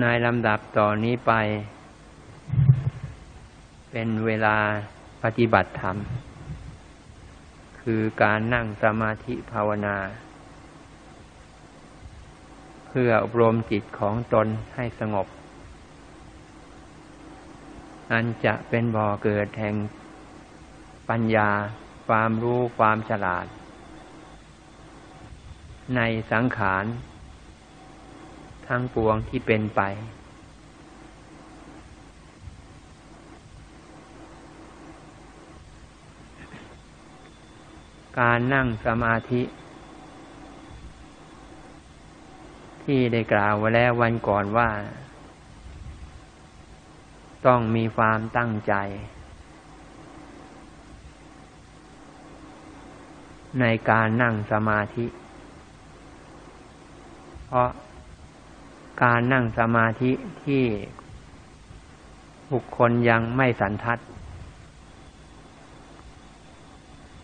ในลำดับต่อนนี้ไป เป็นเวลาปฏิบัติธรรม คือการนั่งสมาธิภาวนา เพื่ออบรมจิตของตนให้สงบ อันจะเป็นบ่อเกิดแห่งปัญญาความรู้ความฉลาด ในสังขาร ทั้งปวงที่เป็นไป การนั่งสมาธิ ที่ได้กล่าวไว้แล้ววันก่อนว่า ต้องมีความตั้งใจ ในการนั่งสมาธิ เพราะ การนั่งสมาธิที่บุคคลยังไม่สันทัด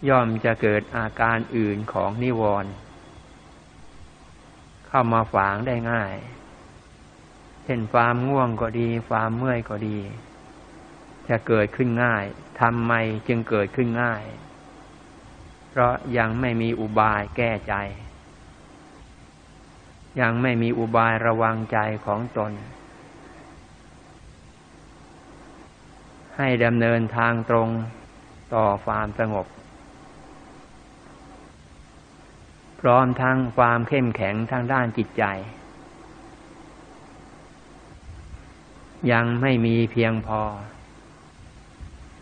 ย่อมจะเกิดอาการอื่นของนิวรณ์เข้ามาฝางได้ง่าย เช่นความง่วงก็ดีความเมื่อยก็ดี จะเกิดขึ้นง่ายทำไมจึงเกิดขึ้นง่าย เพราะยังไม่มีอุบายแก้ใจ ยังไม่มีอุบายระวังใจของตน ให้ดำเนินทางตรงต่อความสงบ พร้อมทั้งความเข้มแข็งทางด้านจิตใจ ยังไม่มีเพียงพอ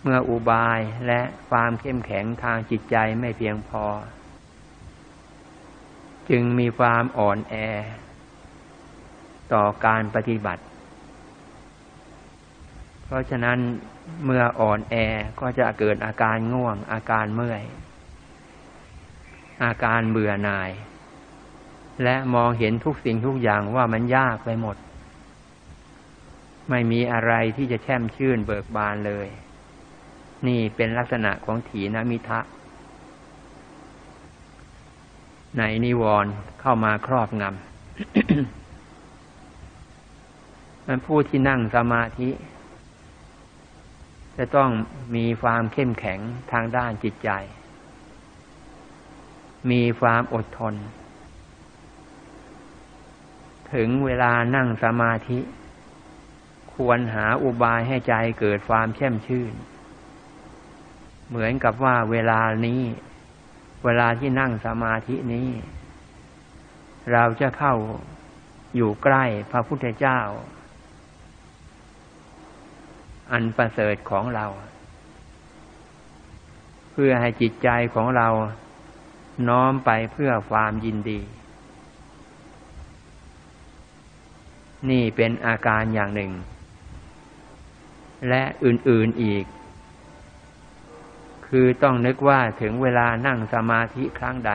เมื่ออุบายและความเข้มแข็งทางจิตใจไม่เพียงพอ จึงมีความอ่อนแอ ต่อการปฏิบัติ เพราะฉะนั้นเมื่ออ่อนแอก็จะเกิดอาการง่วง อาการเมื่อย อาการเบื่อหน่าย และมองเห็นทุกสิ่งทุกอย่างว่ามันยากไปหมด ไม่มีอะไรที่จะแช่มชื่นเบิกบานเลย นี่เป็นลักษณะของถีนมิทะ ในนิวรณ์เข้ามาครอบงำมันผู้ที่นั่งสมาธิ จะต้องมีความเข้มแข็งทางด้านจิตใจ มีความอดทน ถึงเวลานั่งสมาธิ ควรหาอุบายให้ใจเกิดความแช่มชื่น เหมือนกับว่าเวลานี้ เวลาที่นั่งสมาธินี้ เราจะเข้าอยู่ใกล้พระพุทธเจ้า อันประเสริฐของเรา เพื่อให้จิตใจของเราน้อมไปเพื่อความยินดี นี่เป็นอาการอย่างหนึ่ง และอื่นๆอีก คือต้องนึกว่าถึงเวลานั่งสมาธิครั้งใด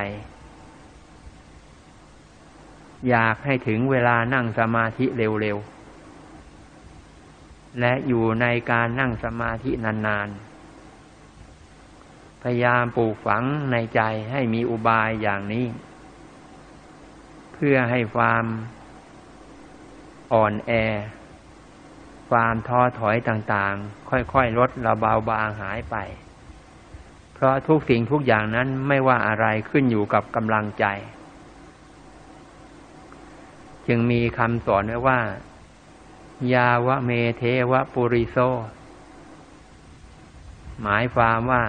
อยากให้ถึงเวลานั่งสมาธิเร็วๆ และอยู่ในการนั่งสมาธินานๆ พยายามปลูกฝังในใจให้มีอุบายอย่างนี้ เพื่อให้ความอ่อนแอ ความท้อถอยต่างๆ ค่อยๆ ลดระเบาบางหายไป เพราะทุกสิ่งทุกอย่างนั้นไม่ว่าอะไรขึ้นอยู่กับกำลังใจ จึงมีคำสอนไว้ว่า ยาวะเมเทวะปุริโซ หมายความว่า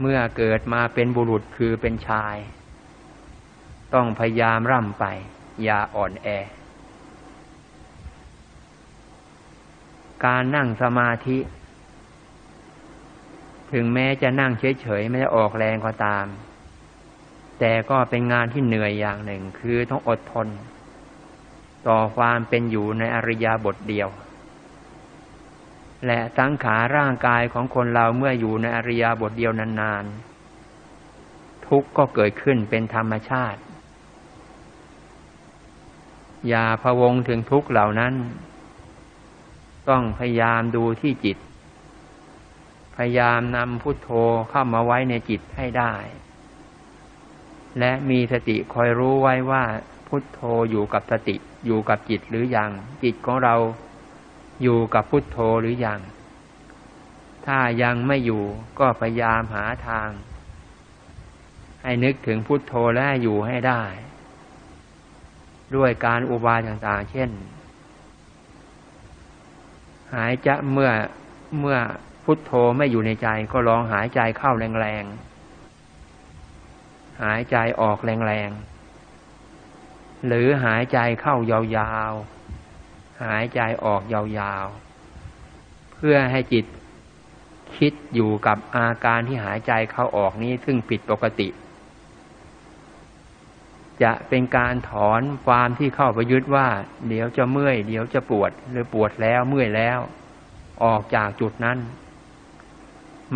เมื่อเกิดมาเป็นบุรุษคือเป็นชาย ต้องพยายามร่ำไป อย่าอ่อนแอ การนั่งสมาธิ ถึงแม้จะนั่งเฉยๆไม่ได้ออกแรงก็ตาม แต่ก็เป็นงานที่เหนื่อยอย่างหนึ่ง คือต้องอดทน ต่อความเป็นอยู่ในอริยบทเดียว และสังขาร่างกายของคนเราเมื่ออยู่ในอริยบทเดียวนานๆ ทุกข์ก็เกิดขึ้นเป็นธรรมชาติ อย่าพะวงถึงทุกข์เหล่านั้น ต้องพยายามดูที่จิต พยายามนำพุทโธเข้ามาไว้ในจิตให้ได้ และมีสติคอยรู้ไว้ว่าพุทโธอยู่กับสติอยู่กับจิตหรืออยัง จิตของเราอยู่กับพุทโธหรืออยัง ถ้ายังไม่อยู่ก็พยายามหาทาง ให้นึกถึงพุทโธและอยู่ให้ได้ ด้วยการอุบายต่างๆ เช่น หายจะเมื่อเมื่อ พุทโธไม่อยู่ในใจก็ลองหายใจเข้าแรงๆ หายใจออกแรงๆ หรือหายใจเข้ายาวๆ หายใจออกยาวๆ เพื่อให้จิตคิดอยู่กับอาการที่หายใจเข้าออกนี้ซึ่งผิดปกติ จะเป็นการถอนความที่เข้าไปยึดว่า เดี๋ยวจะเมื่อย เดี๋ยวจะปวดหรือปวดแล้วเมื่อยแล้ว ออกจากจุดนั้น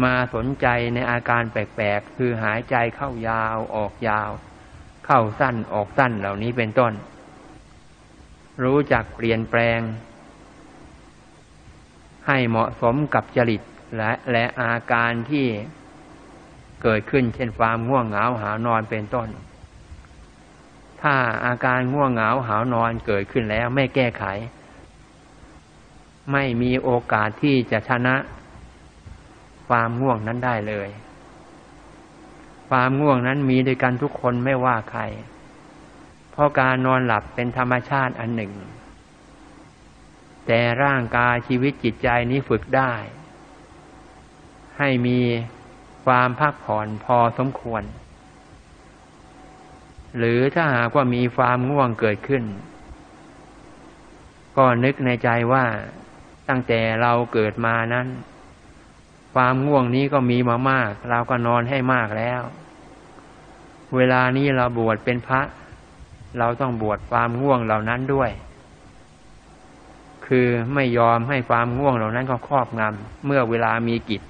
มาสนใจในอาการแปลกๆ คือหายใจเข้ายาวออกยาว เข้าสั้นออกสั้นเหล่านี้เป็นต้น รู้จักเปลี่ยนแปลง ให้เหมาะสมกับจริตและและอาการที่เกิดขึ้นเช่นความง่วงเหงาหานอนเป็นต้น ถ้าอาการง่วงเหงาหานอนเกิดขึ้นแล้วไม่แก้ไข ไม่มีโอกาสที่จะชนะ ความง่วงนั้นได้เลย ความง่วงนั้นมีด้วยกันทุกคนไม่ว่าใคร เพราะการนอนหลับเป็นธรรมชาติอันหนึ่ง แต่ร่างกายชีวิตจิตใจนี้ฝึกได้ ให้มีความพักผ่อนพอสมควร หรือถ้าหากว่ามีความง่วงเกิดขึ้น ก็นึกในใจว่าตั้งแต่เราเกิดมานั้น ความง่วงนี้ก็มีมามาก เราก็นอนให้มากแล้ว เวลานี้เราบวชเป็นพระ เราต้องบวชความง่วงเหล่านั้นด้วย คือไม่ยอมให้ความง่วงเหล่านั้นก็ครอบงำเมื่อเวลามีกิจ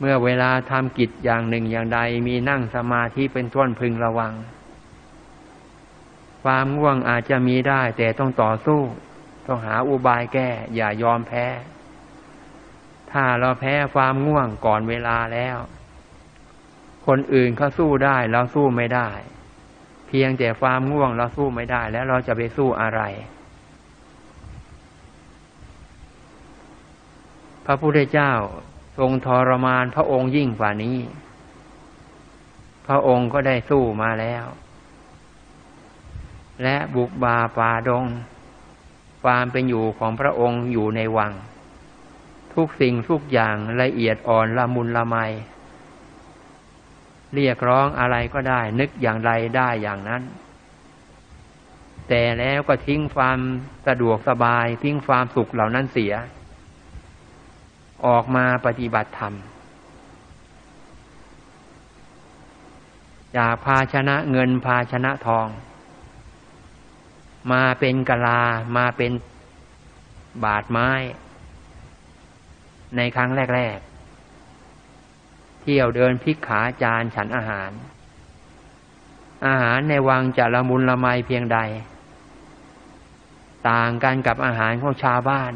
เมื่อเวลาทำกิจอย่างหนึ่งอย่างใดมีนั่งสมาธิเป็นท่วนพึงระวัง ความง่วงอาจจะมีได้แต่ต้องต่อสู้ ต้องหาอุบายแก้ อย่ายอมแพ้ ถ้าเราแพ้ความง่วงก่อนเวลาแล้ว คนอื่นเขาสู้ได้เราสู้ไม่ได้ เพียงแต่ความง่วงเราสู้ไม่ได้ แล้วเราจะไปสู้อะไร พระพุทธเจ้าทรงทรมานพระองค์ยิ่งกว่านี้ พระองค์ก็ได้สู้มาแล้ว และบุกบาป่าดง ความเป็นอยู่ของพระองค์อยู่ในวัง ทุกสิ่งทุกอย่างละเอียดอ่อนละมุนละไม เรียกร้องอะไรก็ได้ นึกอย่างไรได้อย่างนั้น แต่แล้วก็ทิ้งความสะดวกสบาย ทิ้งความสุขเหล่านั้นเสีย ออกมาปฏิบัติธรรมจากภาชนะเงินภาชนะทอง มาเป็นกะลา มาเป็นบาดไม้ ในครั้งแรกๆ เที่ยวเดินพิกขาจานฉันอาหาร อาหารในวังจะละมุนละไมเพียงใด ต่างกันกับอาหารของชาวบ้าน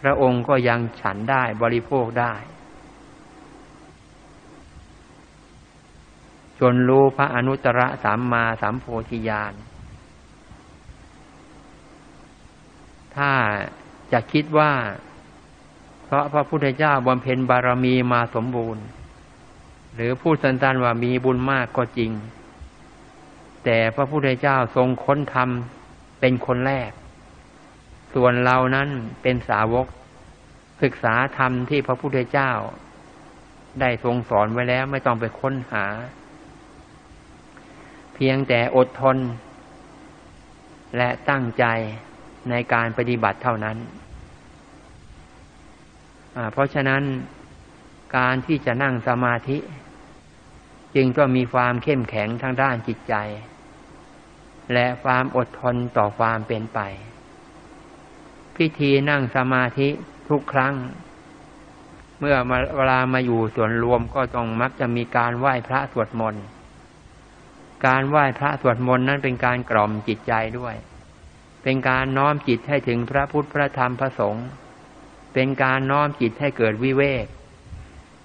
พระองค์ก็ยังฉันได้บริโภคได้จนรู้พระอนุตตรสัมมาสัมโพธิญาณ ถ้าจะคิดว่า เพราะพระพุทธเจ้าบำเพ็ญบารมีมาสมบูรณ์ หรือพูดสันตันว่ามีบุญมากก็จริง แต่พระพุทธเจ้าทรงค้นธรรมเป็นคนแรก ส่วนเรานั้นเป็นสาวก ศึกษาธรรมที่พระพุทธเจ้า ได้ทรงสอนไว้แล้วไม่ต้องไปค้นหา เพียงแต่อดทน และตั้งใจ ในการปฏิบัติเท่านั้นเพราะฉะนั้นการที่จะนั่งสมาธิ จึงต้องมีความเข้มแข็งทางด้านจิตใจ และความอดทนต่อความเป็นไป พิธีนั่งสมาธิทุกครั้ง เมื่อเวลามาอยู่ส่วนรวมก็ต้องมักจะมีการไหว้พระสวดมนต์การไหว้พระสวดมนต์นั้นเป็นการกล่อมจิตใจด้วย เป็นการน้อมจิตให้ถึงพระพุทธพระธรรมพระสงฆ์เป็นการน้อมจิตให้เกิดวิเวก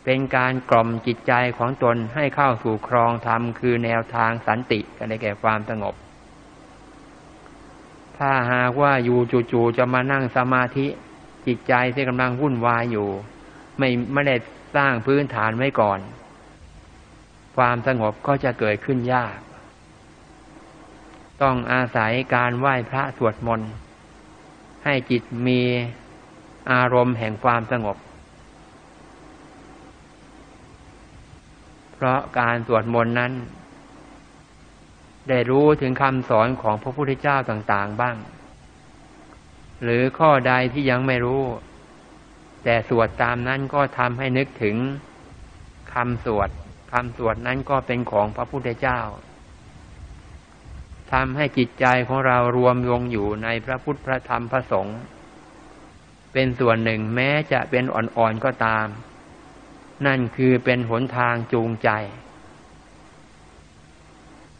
เป็นการกล่อมจิตใจของตนให้เข้าสู่ครองธรรมคือแนวทางสันติกันในแก่ความสงบ ถ้าหากว่าอยู่จู่ๆจะมานั่งสมาธิ จิตใจที่กำลังวุ่นวายอยู่ ไม่ไม่ได้สร้างพื้นฐานไว้ก่อน ความสงบก็จะเกิดขึ้นยาก ต้องอาศัยการไหว้พระสวดมนต์ ให้จิตมีอารมณ์แห่งความสงบ เพราะการสวดมนต์นั้น ได้รู้ถึงคำสอนของพระพุทธเจ้าต่างๆบ้าง หรือข้อใดที่ยังไม่รู้ แต่สวดตามนั้นก็ทำให้นึกถึงคำสวดคำสวดนั้นก็เป็นของพระพุทธเจ้า ทำให้จิตใจของเรารวมลงอยู่ในพระพุทธพระธรรมพระสงฆ์เป็นส่วนหนึ่งแม้จะเป็นอ่อนๆก็ตาม นั่นคือเป็นหนทางจูงใจ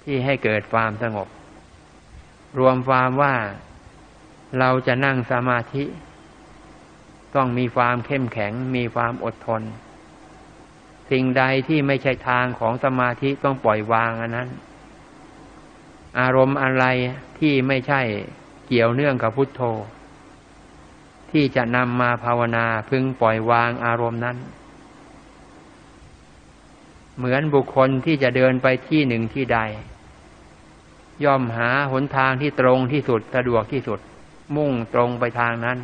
ที่ให้เกิดความสงบ รวมความว่าเราจะนั่งสมาธิ ต้องมีความเข้มแข็งมีความอดทน สิ่งใดที่ไม่ใช่ทางของสมาธิต้องปล่อยวางอันนั้น อารมณ์อะไรที่ไม่ใช่เกี่ยวเนื่องกับพุทโธ ที่จะนำมาภาวนาพึงปล่อยวางอารมณ์นั้น เหมือนบุคคลที่จะเดินไปที่หนึ่งที่ใด ย่อมหาหนทางที่ตรงที่สุดสะดวกที่สุด มุ่งตรงไปทางนั้น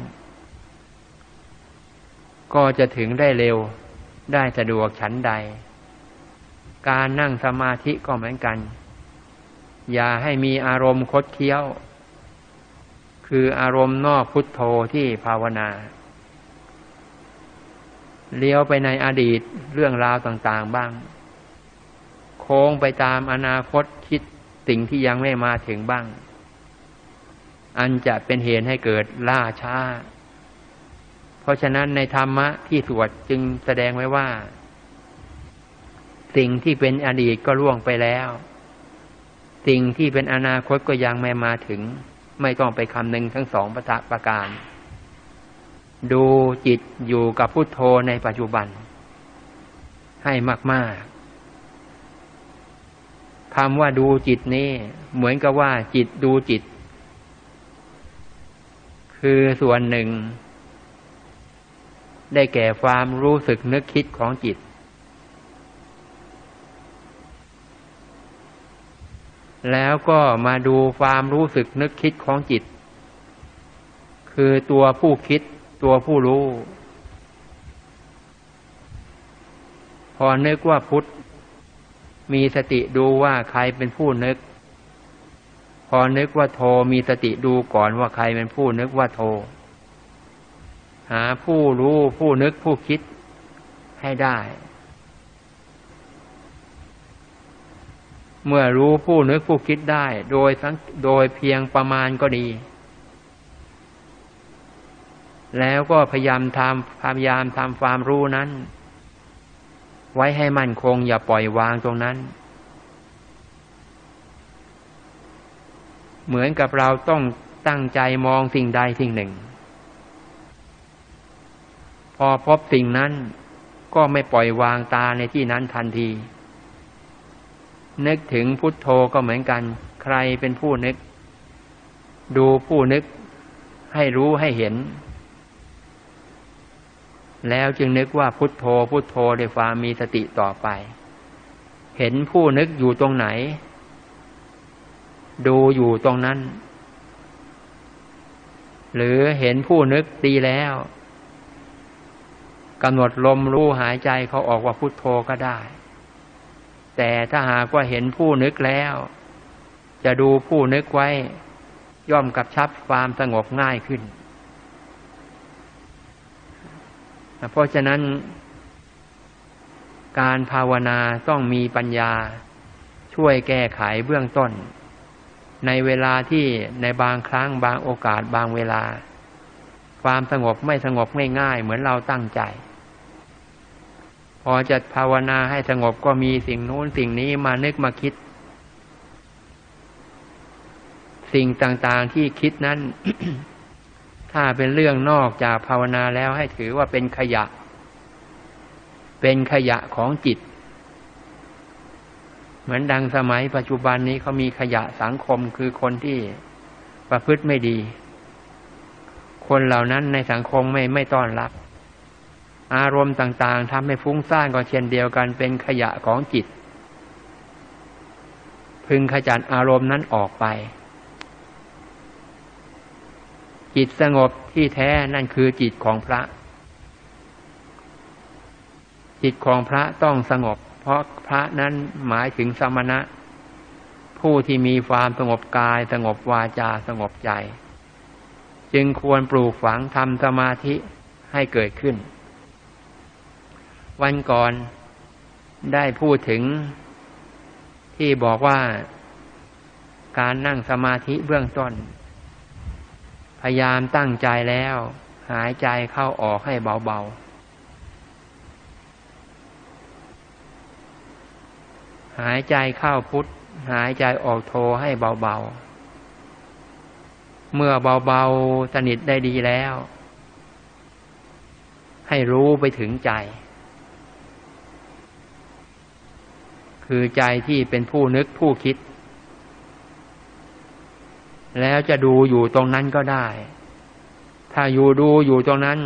ก็จะถึงได้เร็วได้สะดวกฉันใด การนั่งสมาธิก็เหมือนกัน อย่าให้มีอารมณ์คดเคี้ยว คืออารมณ์นอกพุทโธที่ภาวนา เลี้ยวไปในอดีตเรื่องราวต่าง ๆ บ้าง โค้งไปตามอนาคตคิดสิ่งที่ยังไม่มาถึงบ้าง อันจะเป็นเหตุให้เกิดล่าช้า เพราะฉะนั้นในธรรมะที่สวดจึงแสดงไว้ว่า สิ่งที่เป็นอดีตก็ล่วงไปแล้ว สิ่งที่เป็นอนาคตก็ยังไม่มาถึง ไม่ต้องไปคำนึงทั้งสองประประการ ดูจิตอยู่กับพุทโธในปัจจุบัน ให้มาก ๆคำว่าดูจิตนี้เหมือนกับว่า จิตดูจิต คือส่วนหนึ่ง ได้แก่ความรู้สึกนึกคิดของจิต แล้วก็มาดูความรู้สึกนึกคิดของจิต คือตัวผู้คิดตัวผู้รู้ พอนึกว่าพุทธมีสติดูว่าใครเป็นผู้นึก พอนึกว่าโทมีสติดูก่อนว่าใครเป็นผู้นึกว่าโท หาผู้รู้ผู้นึกผู้คิดให้ได้ เมื่อรู้ผู้นึกผู้คิดได้ โดยสังโดยเพียงประมาณก็ดี แล้วก็พยายามทำพยายามทำความรู้นั้น ไว้ให้มั่นคงอย่าปล่อยวางตรงนั้น เหมือนกับเราต้องตั้งใจมองสิ่งใดสิ่งหนึ่ง พอพบสิ่งนั้นก็ไม่ปล่อยวางตาในที่นั้นทันที นึกถึงพุทโธก็เหมือนกัน ใครเป็นผู้นึก ดูผู้นึกให้รู้ให้เห็น แล้วจึงนึกว่าพุทโธพุทโธด้วยความมีสติต่อไป เห็นผู้นึกอยู่ตรงไหน ดูอยู่ตรงนั้น หรือเห็นผู้นึกดีแล้วกำหนดลมรู้หายใจเขาออกว่าพุทโธก็ได้ แต่ถ้าหากว่าเห็นผู้นึกแล้ว จะดูผู้นึกไว้ ย่อมกับชับความสงบง่ายขึ้น เพราะฉะนั้น การภาวนาต้องมีปัญญา ช่วยแก้ไขเบื้องต้น ในเวลาที่ในบางครั้งบางโอกาสบางเวลา ความสงบไม่สงบง่ายๆ เหมือนเราตั้งใจ อจะภาวนาให้สงบก็มีสิ่งนู้นสิ่งนี้มานึกมาคิด สิ่งต่างๆที่คิดนั้น ถ้าเป็นเรื่องนอกจากภาวนาแล้วให้ถือว่าเป็นขยะ เป็นขยะของจิต เหมือนดังสมัยปัจจุบันนี้เขามีขยะสังคมคือคนที่ประพฤติไม่ดี คนเหล่านั้นในสังคมไม่ไม่ต้อนรับ อารมณ์ต่างๆทำให้ฟุ้งซ่านก็เช่นเดียวกันเป็นขยะของจิต พึงขจัดอารมณ์นั้นออกไป จิตสงบที่แท้นั่นคือจิตของพระ จิตของพระต้องสงบ เพราะพระนั้นหมายถึงสมณะ ผู้ที่มีความสงบกายสงบวาจาสงบใจ จึงควรปลูกฝังทำสมาธิให้เกิดขึ้น วันก่อนได้พูดถึงที่บอกว่าการนั่งสมาธิเบื้องต้น พยายามตั้งใจแล้ว หายใจเข้าออกให้เบาๆ หายใจเข้าพุทธหายใจออกโทให้เบาๆ เมื่อเบาๆสนิทได้ดีแล้ว ให้รู้ไปถึงใจ คือใจที่เป็นผู้นึกผู้คิด แล้วจะดูอยู่ตรงนั้นก็ได้ ถ้าอยู่ดูอยู่ตรงนั้น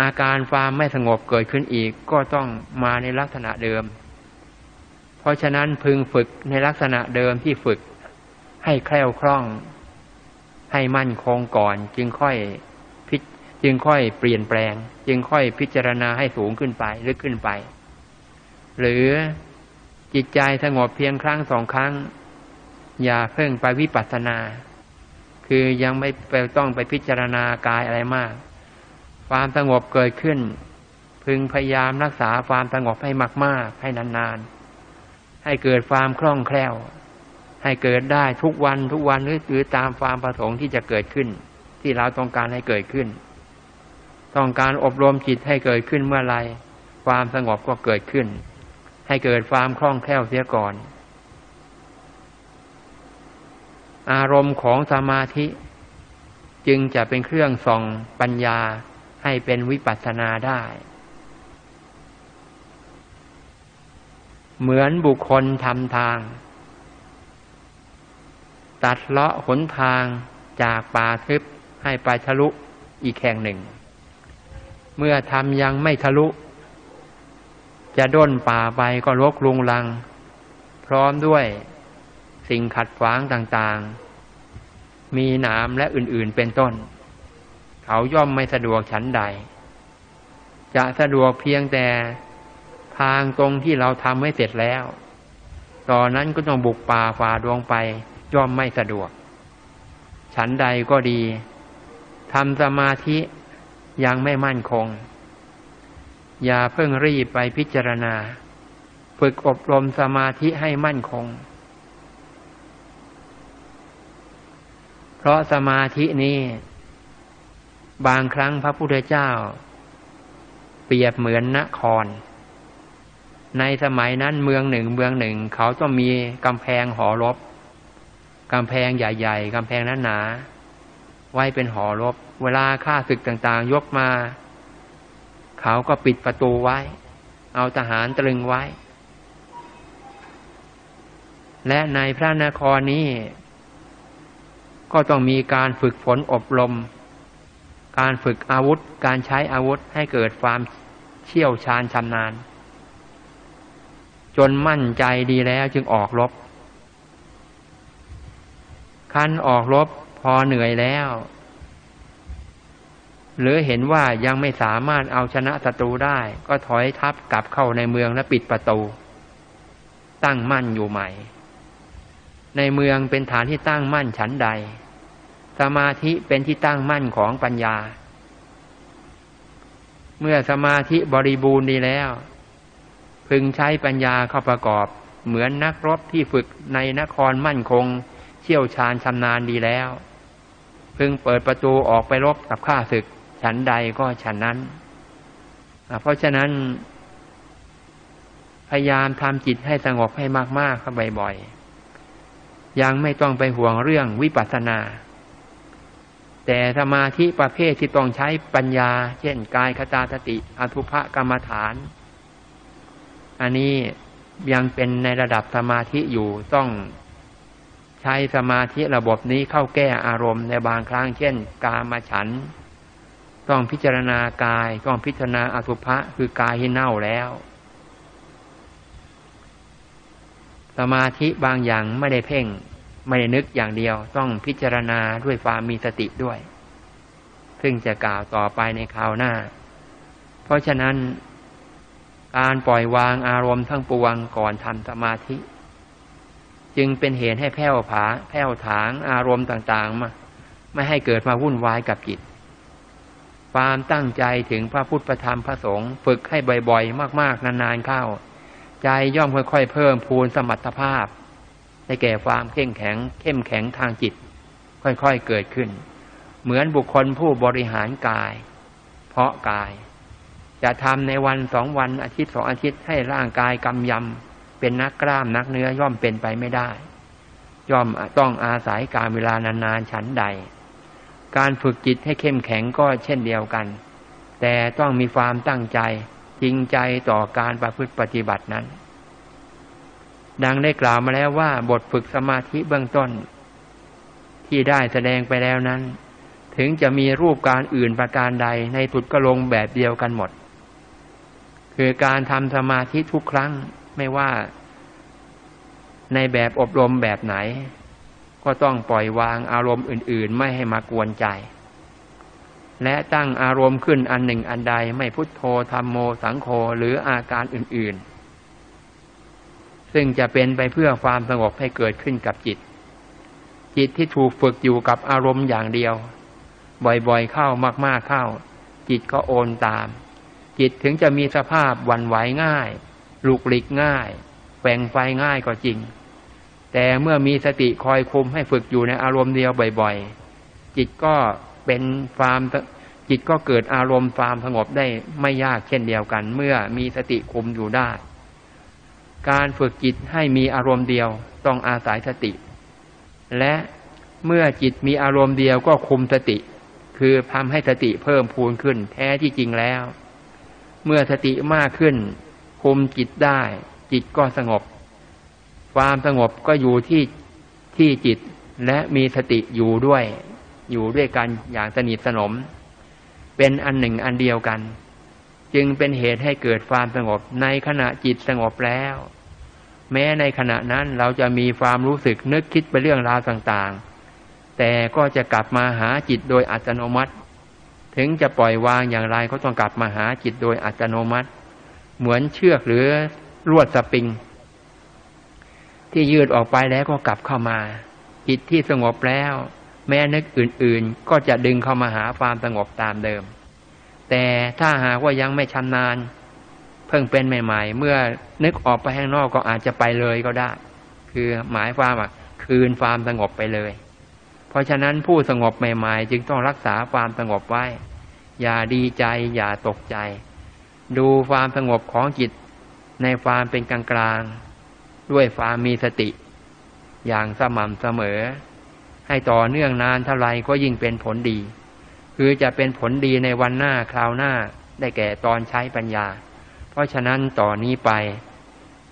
อาการความไม่สงบเกิดขึ้นอีกก็ต้องมาในลักษณะเดิม เพราะฉะนั้นพึงฝึกในลักษณะเดิมที่ฝึกให้แคล่วคล่อง ให้มั่นคงก่อนจึงค่อยพิจึงค่อยเปลี่ยนแปลง จึงค่อยพิจารณาให้สูงขึ้นไปลึกขึ้นไป หรือจิตใจสงบเพียงครั้งสองครั้ง อย่าเพิ่งไปวิปัสสนา คือยังไม่ไปต้องไปพิจารณากายอะไรมาก ความสงบเกิดขึ้น พึงพยายามรักษาความสงบให้มากๆให้นานๆ ให้เกิดความคล่องแคล่ว ให้เกิดได้ทุกวันทุกวันหรือหรือตามความประสงค์ที่จะเกิดขึ้น ที่เราต้องการให้เกิดขึ้น ต้องการอบรมจิตให้เกิดขึ้นเมื่อไรความสงบก็เกิดขึ้น ให้เกิดความคล่องแคล่วเสียก่อน อารมณ์ของสมาธิ จึงจะเป็นเครื่องส่องปัญญาให้เป็นวิปัสสนาได้ เหมือนบุคคลทำทาง ตัดเลาะหนทางจากป่าทึบให้ไปทะลุอีกแห่งหนึ่ง เมื่อทำยังไม่ทะลุ จะด้นป่าไปก็ลกลุงลัง พร้อมด้วยสิ่งขัดขวางต่างๆ มีหนามและอื่นๆเป็นต้น เขาย่อมไม่สะดวกฉันใด จะสะดวกเพียงแต่ทางตรงที่เราทำไม่เสร็จแล้ว ตอนนั้นก็ต้องบุกป่าฝ่าดวงไป ย่อมไม่สะดวก ฉันใดก็ดีทำสมาธิยังไม่มั่นคง อย่าเพิ่งรีบไปพิจารณา ฝึกอบรมสมาธิให้มั่นคง เพราะสมาธินี้บางครั้งพระพุทธเจ้า เปรียบเหมือนนคร ในสมัยนั้นเมืองหนึ่งเมืองหนึ่ง เขาต้องมีกำแพงหอรบกำแพงใหญ่ๆกำแพงนั้นหนาไว้เป็นหอรบ เวลาข้าศึกต่างๆ ยกมา เขาก็ปิดประตูไว้ เอาทหารตรึงไว้ และในพระนครนี้ ก็ต้องมีการฝึกฝนอบรม การฝึกอาวุธ การใช้อาวุธให้เกิดความเชี่ยวชาญชำนาญ จนมั่นใจดีแล้วจึงออกรบคันออกรบพอเหนื่อยแล้ว หรือเห็นว่ายังไม่สามารถเอาชนะศัตรูได้ ก็ถอยทัพกลับเข้าในเมืองและปิดประตู ตั้งมั่นอยู่ใหม่ ในเมืองเป็นฐานที่ตั้งมั่นฉันใด สมาธิเป็นที่ตั้งมั่นของปัญญา เมื่อสมาธิบริบูรณ์ดีแล้ว พึงใช้ปัญญาเข้าประกอบ เหมือนนักรบที่ฝึกในนครมั่นคง เชี่ยวชาญชำนาญดีแล้ว พึงเปิดประตูออกไปรบกับข้าศึก ฉันใดก็ฉันนั้นเพราะฉะนั้นพยายามทำจิตให้สงบให้มากๆเข้าบ่อยๆ ยังไม่ต้องไปห่วงเรื่องวิปัสสนา แต่สมาธิประเภทที่ต้องใช้ปัญญา เช่นกายคตาสติอธุภกรรมฐาน อันนี้ยังเป็นในระดับสมาธิอยู่ต้องใช้สมาธิระบบนี้เข้าแก้อารมณ์ในบางครั้ง เช่น กามาฉัน ต้องพิจารณากายต้องพิจารณาอสุภะคือกายที่เน่าแล้ว สมาธิบางอย่างไม่ได้เพ่ง ไม่ได้นึกอย่างเดียว ต้องพิจารณาด้วยความมีสติด้วย ซึ่งจะกล่าวต่อไปในคราวหน้า เพราะฉะนั้น การปล่อยวางอารมณ์ทั้งปวงก่อนทำสมาธิ จึงเป็นเหตุให้แผ้วผาแผ้วถางอารมณ์ต่างๆมาไม่ให้เกิดมาวุ่นวายกับจิต ความตั้งใจถึงพระพุทธพระธรรมพระสงฆ์ฝึกให้บ่อยๆ มากๆ นานๆเข้า ใจย่อมค่อยๆ เพิ่มพูนสมรรถภาพให้แก่ความเข้มแข็ง เข้มแข็งทางจิต ค่อยๆเกิดขึ้น เหมือนบุคคลผู้บริหารกาย เพราะกาย จะทำในวันสองวันอาทิตย์สองอาทิตย์ให้ร่างกายกำยำเป็นนักกล้ามนักเนื้อย่อมเป็นไปไม่ได้ ย่อมต้องอาศัยการเวลานานๆฉันใด การฝึกจิตให้เข้มแข็งก็เช่นเดียวกัน แต่ต้องมีความตั้งใจจริงใจต่อการประพฤติปฏิบัตินั้น ดังได้กล่าวมาแล้วว่าบทฝึกสมาธิเบื้องต้น ที่ได้แสดงไปแล้วนั้น ถึงจะมีรูปการอื่นประการใดในสุดก็ลงแบบเดียวกันหมด คือการทำสมาธิทุกครั้งไม่ว่าในแบบอบรมแบบไหน ก็ต้องปล่อยวางอารมณ์อื่น ๆ ไม่ให้มากวนใจ และตั้งอารมณ์ขึ้นอันหนึ่งอันใดไม่พุทโธธรรมโมสังโฆหรืออาการอื่น ๆ ซึ่งจะเป็นไปเพื่อความสงบให้เกิดขึ้นกับจิต จิตที่ถูกฝึกอยู่กับอารมณ์อย่างเดียว บ่อยๆเข้ามากๆเข้า จิตก็โอนตาม จิตถึงจะมีสภาพวันไหวง่ายลุกหลิกง่ายแฝงไฟง่ายก็จริง แต่เมื่อมีสติคอยคุมให้ฝึกอยู่ในอารมณ์เดียวบ่อย ๆ จิตก็เป็นฟาร์มจิตก็เกิดอารมณ์ฟาร์มสงบได้ไม่ยากเช่นเดียวกัน เมื่อมีสติคุมอยู่ได้ การฝึกจิตให้มีอารมณ์เดียวต้องอาศัยสติ และเมื่อจิตมีอารมณ์เดียวก็คุมสติ คือทำให้สติเพิ่มพูนขึ้น แท้ที่จริงแล้ว เมื่อสติมากขึ้น คุมจิตได้ จิตก็สงบ ความสงบก็อยู่ที่ที่จิตและมีสติอยู่ด้วย อยู่ด้วยกันอย่างสนิทสนม เป็นอันหนึ่งอันเดียวกัน จึงเป็นเหตุให้เกิดความสงบในขณะจิตสงบแล้ว แม้ในขณะนั้นเราจะมีความรู้สึกนึกคิดไปเรื่องราวต่างๆ แต่ก็จะกลับมาหาจิตโดยอัตโนมัติ ถึงจะปล่อยวางอย่างไรก็ต้องกลับมาหาจิตโดยอัตโนมัติ เหมือนเชือกหรือลวดสปริง ที่ยืดออกไปแล้วก็กลับเข้ามา จิตที่สงบแล้ว แม้นึกอื่นๆ ก็จะดึงเข้ามาหาความสงบตามเดิม แต่ถ้าหากว่ายังไม่ชำนาญ เพิ่งเป็นใหม่ ๆ เมื่อนึกออกไปข้างนอกก็อาจจะไปเลยก็ได้ คือหมายความว่าคืนความสงบไปเลย เพราะฉะนั้นผู้สงบใหม่ ๆ จึงต้องรักษาความสงบไว้ อย่าดีใจ อย่าตกใจ ดูความสงบของจิตในความเป็นกลางกลาง ด้วยความมีสติ อย่างสม่ำเสมอ ให้ต่อเนื่องนานเท่าไรก็ยิ่งเป็นผลดี คือจะเป็นผลดีในวันหน้าคราวหน้าได้แก่ตอนใช้ปัญญา เพราะฉะนั้นต่อนนี้ไป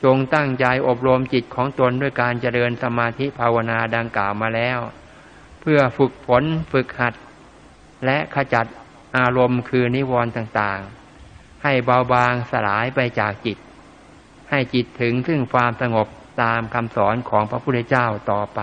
จงตั้งใจอบรมจิตของตนด้วยการเจริญสมาธิภาวนาดังกล่าวมาแล้ว เพื่อฝึกฝนฝึกหัด และขจัดอารมณ์คือนิวรณ์ต่างๆ ให้เบาบางสลายไปจากจิต ให้จิตถึงซึ่งความสงบตามคำสอนของพระพุทธเจ้าต่อไป